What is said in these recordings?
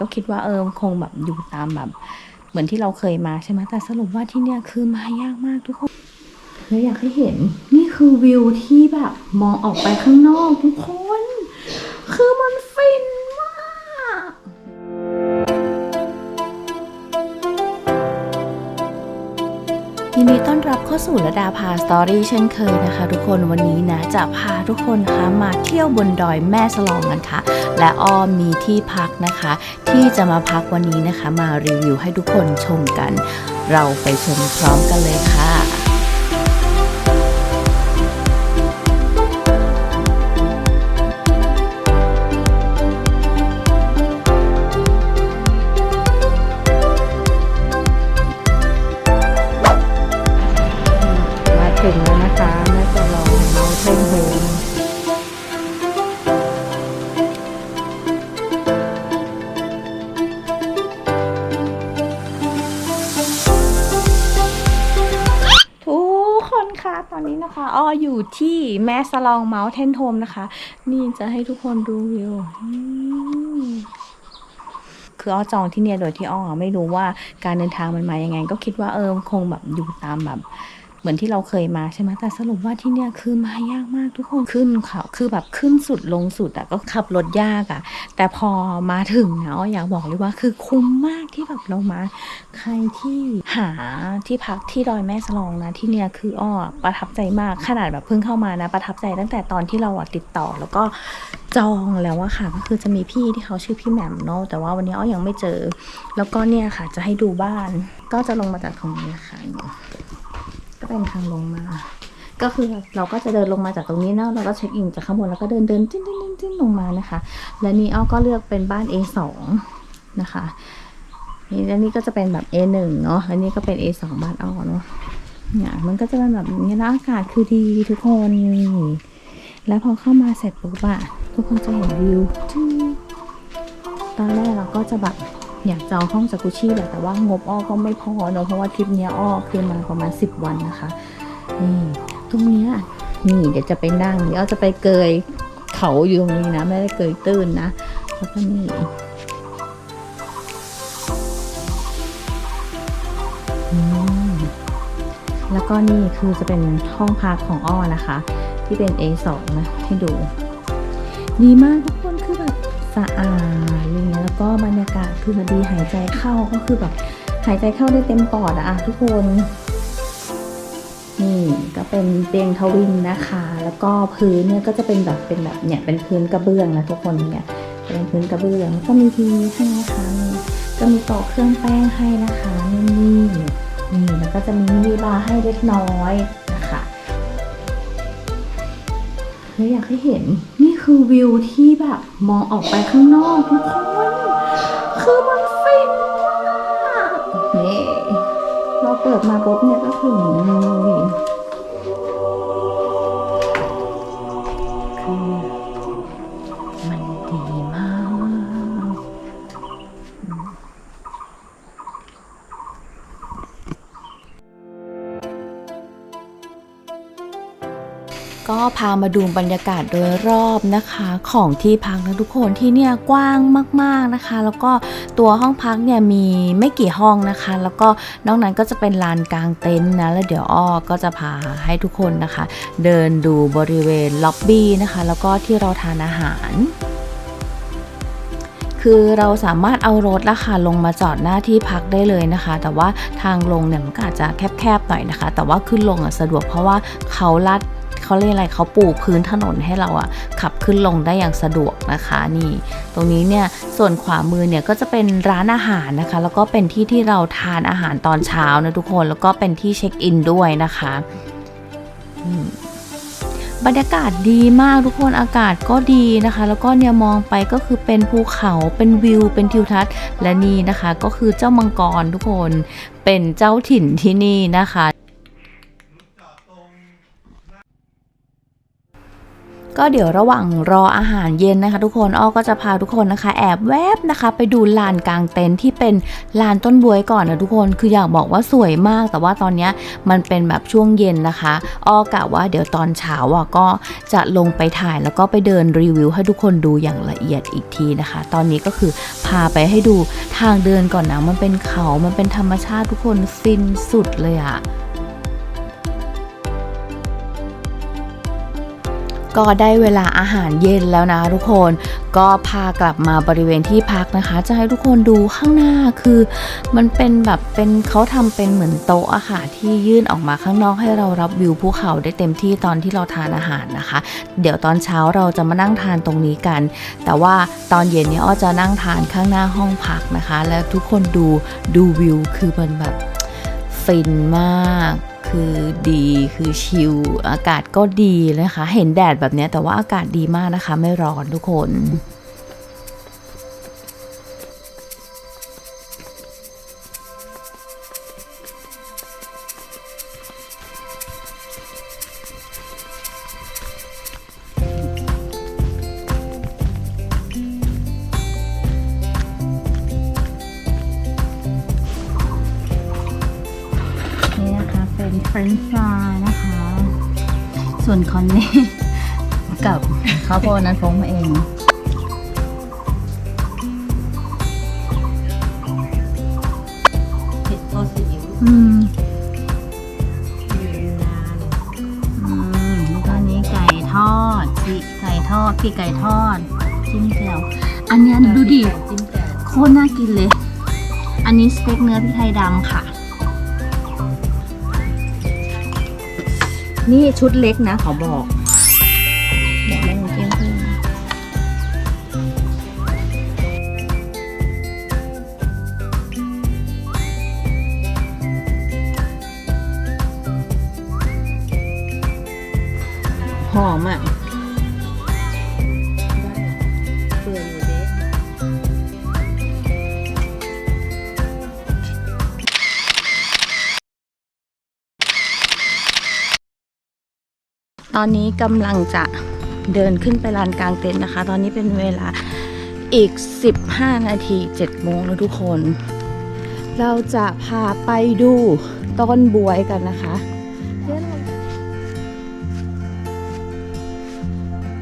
ก็คิดว่าเออคงแบบอยู่ตามแบบ เหมือนที่เราเคยมาใช่ไหมแต่สรุปว่าที่เนี่ยคือมายากมากทุกคนแล้วอยากให้เห็นนี่คือวิวที่แบบมองออกไปข้างนอกทุกคน เข้าสู่ระดาพาสตอรี่เช่นเคยนะคะ ทุกคนวันนี้นะจะพาทุกคนนะคะมาเที่ยวบนดอยแม่สลองกันค่ะ และอ้อมมีที่พักนะคะ ที่จะมาพักวันนี้นะคะ มารีวิวให้ทุกคนชมกัน เราไปชมพร้อมกันเลยค่ะ แม่สลองเมาส์เทนโทมนะคะ นี่จะให้ทุกคนดูวิวคืออ้อจองที่เนี่ยโดยที่อ้อไม่รู้ว่าการเดินทางมันมายังไง ก็คิดว่าเออคงแบบอยู่ตามแบบ เหมือนที่เราเคยมาใช่ไหมแต่สรุปว่าที่เนี่ยคือมายากมากทุกคนขึ้นเขาคือแบบขึ้นสุดลงสุดอะก็ขับรถยากอะแต่พอมาถึงเนาะอยากบอกเลยว่าคือคุ้มมากที่แบบเรามา ใครที่หาที่พักที่ดอยแม่สลองนะที่เนี่ยคืออ้อประทับใจมากขนาดแบบเพิ่งเข้ามานะ ประทับใจตั้งแต่ตอนที่เราติดต่อแล้วก็จองแล้วอะค่ะก็คือจะมีพี่ที่เขาชื่อพี่แหม่มเนาะแต่ว่าวันนี้อ้อยังไม่เจอ แล้วก็เนี่ยค่ะจะให้ดูบ้านก็จะลงมาจากตรงนี้นะค่ะ ก็เป็นทางลงมา ก็คือเราก็จะเดินลงมาจากตรงนี้เนาะเราก็เช็คอินจากข้างบนแล้วก็เดินเดินจิ้นจิ้นจิ้นจิ้นลงมานะคะ และนี่อ้อก็เลือกเป็นบ้าน A2 นะคะนี่แล้วนี่ก็จะเป็นแบบ A1 เนาะอันนี้ก็เป็น A2 บ้านอ้อเนาะเนี่ยมันก็จะเป็นแบบนี้แล้วอากาศคือดีทุกคน แล้วพอเข้ามาเสร็จปุ๊บอะทุกคนจะเห็นวิวจึ้งตอนแรกเราก็จะแบบ อยากจองห้องจากุชี่แหละแต่ว่างบอ้อก็ไม่พอเนอะเพราะว่าทริปเนี้ยอ้อคือมาประมาณ 10 วันนะคะนี่ตรงเนี้ยนี่เดี๋ยวจะไปนั่งเดี๋ยวจะไปเกยเขาอยู่ตรงนี้นะไม่ได้เกยตื้นนะแล้วก็นี่แล้วก็นี่คือจะเป็นห้องพักของอ้อนะคะ ที่เป็น A2 นะให้ดู ดีมากทุกคนคือแบบสะอาด แล้วก็บรรยากาศคือดีหายใจเข้าก็คือแบบหายใจเข้าได้เต็มปอดอะทุกคนนี่ก็เป็นเตียงทวินนะคะ แล้วก็พื้นเนี่ยก็จะเป็นแบบเป็นแบบเนี่ยเป็นพื้นกระเบื้องนะทุกคนเนี่ยเป็นพื้นกระเบื้องแล้วก็มีทีวีให้นะคะก็มีโต๊ะเครื่องแป้งให้นะคะนี่นี่นี่แล้วก็จะมีมินิบาร์ให้เล็กน้อยนะคะเฮ้ยอยากให้เห็นนี่คือวิวที่แบบมองออกไปข้างนอกทุกคน คือมันฟินมากนี่เราเปิดมาปุ๊บเนี่ยก็ถึงเลย พามาดูบรรยากาศโดยรอบนะคะ ของที่พักนะทุกคนที่เนี่ยกว้างมากๆนะคะ แล้วก็ตัวห้องพักเนี่ยมีไม่กี่ห้องนะคะ แล้วก็นอกนั้นก็จะเป็นลานกลางเต็นท์นะแล้วเดี๋ยวอ้อก็จะพาให้ทุกคนนะคะ เดินดูบริเวณล็อบบี้นะคะ แล้วก็ที่เราทานอาหารคือเราสามารถเอารถละค่ะลงมาจอดหน้าที่พักได้เลยนะคะ แต่ว่าทางลงเนี่ยมันก็อาจจะแคบๆหน่อยนะคะ แต่ว่าขึ้นลงอะสะดวกเพราะว่าเขาลัด เขาเรียกอะไรเขาปูพื้นถนนให้เราอะขับขึ้นลงได้อย่างสะดวกนะคะนี่ ตรงนี้เนี่ยส่วนขวามือเนี่ยก็จะเป็นร้านอาหารนะคะ แล้วก็เป็นที่ที่เราทานอาหารตอนเช้านะทุกคนแล้วก็เป็นที่เช็คอินด้วยนะคะบรรยากาศดีมากทุกคนอากาศก็ดีนะคะ แล้วก็เนี่ยมองไปก็คือเป็นภูเขาเป็นวิว เป็นทิวทัศน์และนี่นะคะ ก็คือเจ้ามังกรทุกคนเป็นเจ้าถิ่นที่นี่นะคะ ก็เดี๋ยวระหว่างรออาหารเย็นนะคะ ทุกคนอ้อก็จะพาทุกคนนะคะ แอบแวบนะคะ ไปดูลานกลางเต็นท์ที่เป็นลานต้นบวยก่อนนะทุกคนคืออยากบอกว่าสวยมาก แต่ว่าตอนนี้มันเป็นแบบช่วงเย็นนะคะอ้อกะว่าเดี๋ยวตอนเช้าอะก็จะลงไปถ่ายแล้วก็ไปเดินรีวิว ให้ทุกคนดูอย่างละเอียดอีกทีนะคะ ตอนนี้ก็คือพาไปให้ดูทางเดินก่อนนะมันเป็นเขา มันเป็นธรรมชาติทุกคนฟินสุดเลยอะ ก็ได้เวลาอาหารเย็นแล้วนะทุกคน ก็พากลับมาบริเวณที่พักนะคะ จะให้ทุกคนดูข้างหน้าคือ มันเป็นแบบเป็นเขาทำเป็นเหมือนโต๊ะอะค่ะที่ยื่นออกมาข้างนอกให้เรารับวิวภูเขาได้เต็มที่ตอนที่เราทานอาหารนะคะ เดี๋ยวตอนเช้าเราจะมานั่งทานตรงนี้กัน แต่ว่าตอนเย็นเนี่ยอ้อจะนั่งทานข้างหน้าห้องพักนะคะ แล้วทุกคนดูดูวิวคือมันแบบฟินมาก คือดีคือชิลอากาศก็ดีนะคะ เห็นแดดแบบนี้แต่ว่าอากาศดีมากนะคะ ไม่ร้อนทุกคน นเฟรนช์ฟรายนะคะ ส่วนคอนนี่กับข้าวโพดนั้นฟงมาเองเผ็ดโซซีอิ๊วอืมอยู่นานอืมแล้วก็อันนี้ไก่ทอดสิไก่ทอดพี่ไก่ทอด จิ้มแจ่วอันเนี้ยดูดิจิ้มแจ่วโคตรน่ากินเลย อันนี้สเต็กเนื้อพริกไทยดำค่ะ นี่ชุดเล็กนะขอบอกเดี๋ยวไม่มีเกมเพิ่มหอมอะ ตอนนี้กำลังจะเดินขึ้นไปลานกลางเต็นท์นะคะ ตอนนี้เป็นเวลาอีก 15 นาที7โมงแล้วทุกคน เราจะพาไปดูต้นบวยกันนะคะ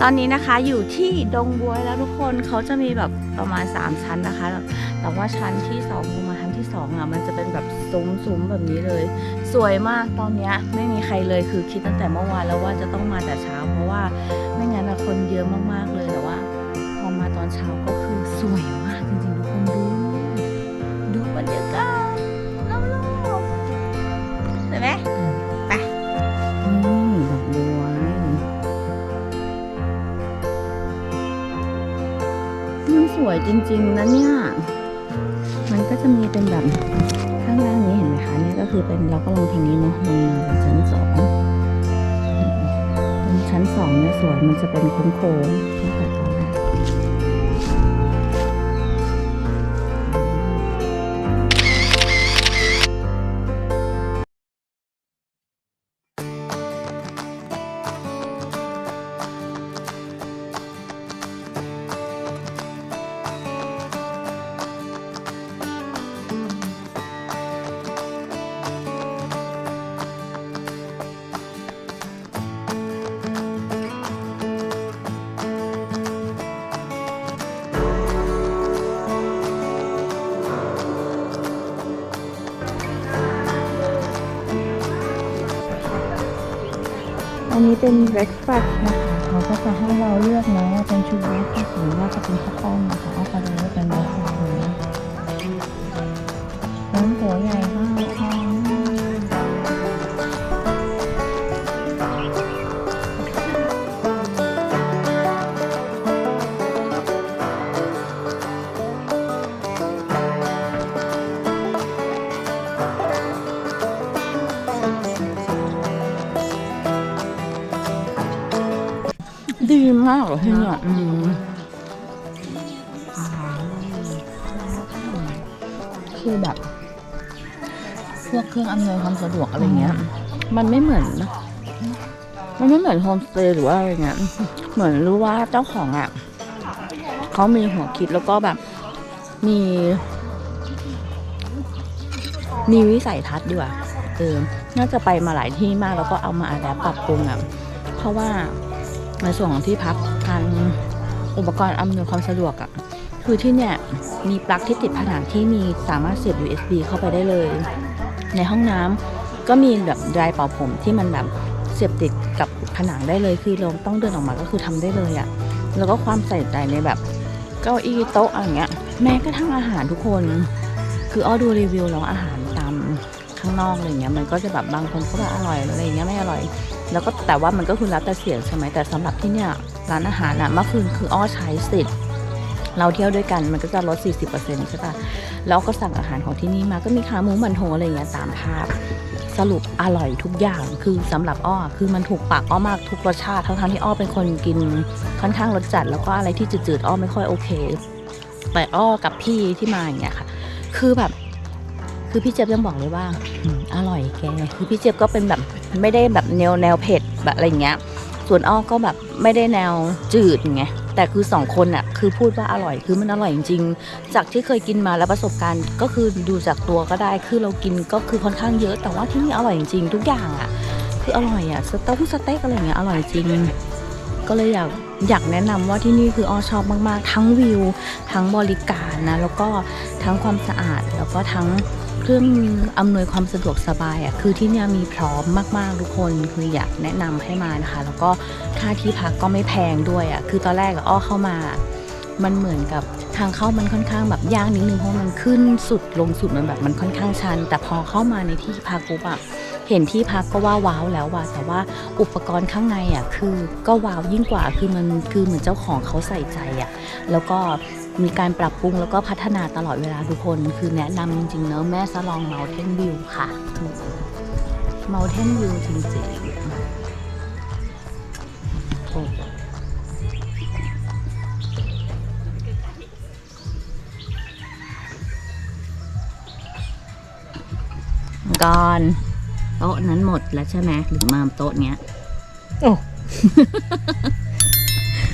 ตอนนี้นะคะอยู่ที่ดงบวยแล้วทุกคนเขาจะมีแบบประมาณ 3 ชั้นนะคะ แต่ว่าชั้นที่2ลงมาชั้ นที่2อะมันจะเป็นแบบซุ้มๆแบบนี้เลย สวยมากตอนเนี้ยไม่มีใครเลยคือคิดตั้งแต่เมื่อวานแล้วว่าจะต้องมาแต่เช้า เพราะว่าไม่งั้นอะคนเยอะมากๆเลยแต่ว่า พอมาตอนเช้าก็คือสวยมากจริงๆทุกคนดู ดูบรรยากาศรอบๆสวยไหมไปนี่ดอกบัวมันสวยจริงๆนะเนี่ยมันก็ จะมีเป็นแบบข้างล่างนี้เห็นไหมคะเนี่ยก็คือเป็นเราก็ลงทางนี้เนาะลงมาชั้นสองตรงชั้นสองเนี่ยสวยมันจะเป็นโค้งๆนะคะ อันนี้เป็นเว็กซ์ฟัชนะคะเขาก็จะให้เราเลือกนะว่าเป็นชุด breakfast หรือว่าจะเป็นข้าวต้มนะคะเอา มากเลยที่เนี่ยอืมคือแบบพวกเครื่องอำนวยความสะดวกอะไรเงี้ย มันไม่เหมือนนะมันไม่เหมือนโฮมสเตย์หรือว่าอะไรเงี้ย เหมือนรู้ว่าเจ้าของอะเขามีหัวคิดแล้วก็แบบ มี มีวิสัยทัศน์ดีกว่าเออน่าจะไปมาหลายที่มากแล้วก็เอามาอัดแอปปรับปรุงอะ เพราะว่า ในส่วนของที่พักทางอุปกรณ์อำนวยความสะดวกอะคือที่เนี่ยมีปลั๊กที่ติดผนังที่มีสามารถเสียบ USB เข้าไปได้เลย ในห้องน้ำก็มีแบบไดร์เป่าผมที่มันแบบเสียบติดกับผนังได้เลยคือเราต้องเดินออกมาก็คือทำได้เลยอะ่ะแล้วก็ความใส่ใจในแบบเก้าอี้โต๊ะอะไรเงี้ย แม้กระทั่งอาหารทุกคน คืออ้อดูรีวิวแล้วอาหารตามข้างนอกอะไรเงี้ยมันก็จะแบบบางคนก็แบบอร่อยอะไรเงี้ยไม่อร่อย แล้วก็แต่ว่ามันก็คือแล้วแต่เสียงใช่ไหมแต่สำหรับที่เนี่ยร้านอาหารอะเมื่อคืนคืออ้อใช้สิทธิ์เราเที่ยวด้วยกันมันก็จะลด 40%ใช่ปะแล้วก็สั่งอาหารของที่นี่มาก็มีขาหมูมันโถอะไรเงี้ยตามภาพ สรุปอร่อยทุกอย่างคือสำหรับอ้อคือมันถูกปากอ้อมากทุกรสชาติทั้งๆที่อ้อเป็นคนกินค่อนข้างรสจัด แล้วก็อะไรที่จืดๆอ้อไม่ค่อยโอเค แต่อ้อกับพี่ที่มาอย่างเงี้ยค่ะ คือแบบ คือพี่เจี๊ยบยังบอกเลยว่าอร่อยแกคือพี่เจี๊ยบก็เป็นแบบไม่ได้แบบแนวแนวเผ็ดแบบอะไรเงี้ย ส่วนอ้อก็แบบไม่ได้แนวจืดไงแต่คือสองคนอะคือพูดว่าอร่อยคือมันอร่อยจริงๆจากที่เคยกินมาแล้วประสบการณ์ ก็คือดูจากตัวก็ได้คือเรากินก็คือค่อนข้างเยอะ แต่ว่าที่นี่อร่อยจริงๆทุกอย่างอะคืออร่อยอะสเต๊กสเต็กอะไรเงี้ยอร่อยจริงก็เลยอยากอยากแนะนำว่าที่นี่คืออ้อชอบมากๆ ทั้งวิว ทั้งบริการนะแล้วก็ทั้งความสะอาดแล้วก็ทั้ง เครื่องอำนวยความสะดวกสบายอะคือที่เนี่ยมีพร้อมมากๆทุกคนคืออยากแนะนำให้มานะคะ แล้วก็ค่าที่พักก็ไม่แพงด้วยอะคือตอนแรกอะอ้อเข้ามา มันเหมือนกับทางเข้ามันค่อนข้างแบบยากนิดนึงเพราะมันขึ้นสุดลงสุดมันแบบมันค่อนข้างชัน แต่พอเข้ามาในที่พักปุ๊บอะเห็นที่พักก็ว่าว้าวแล้วว่ะแต่ว่าอุปกรณ์ข้างในอะคือก็ว้าวยิ่งกว่าคือมันคือเหมือนเจ้าของเขาใส่ใจอะแล้วก็ มีการปรับปรุงแล้วก็พัฒนาตลอดเวลาทุกคน คือแนะนำจริงๆเนอะแม่สลองเมาเทนวิวค่ะเมาเทนวิวจริงๆโอ้ก่อนโต๊ะนั้นหมดแล้วใช่ไหมหรือมาโต๊ะเนี้ย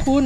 คุณ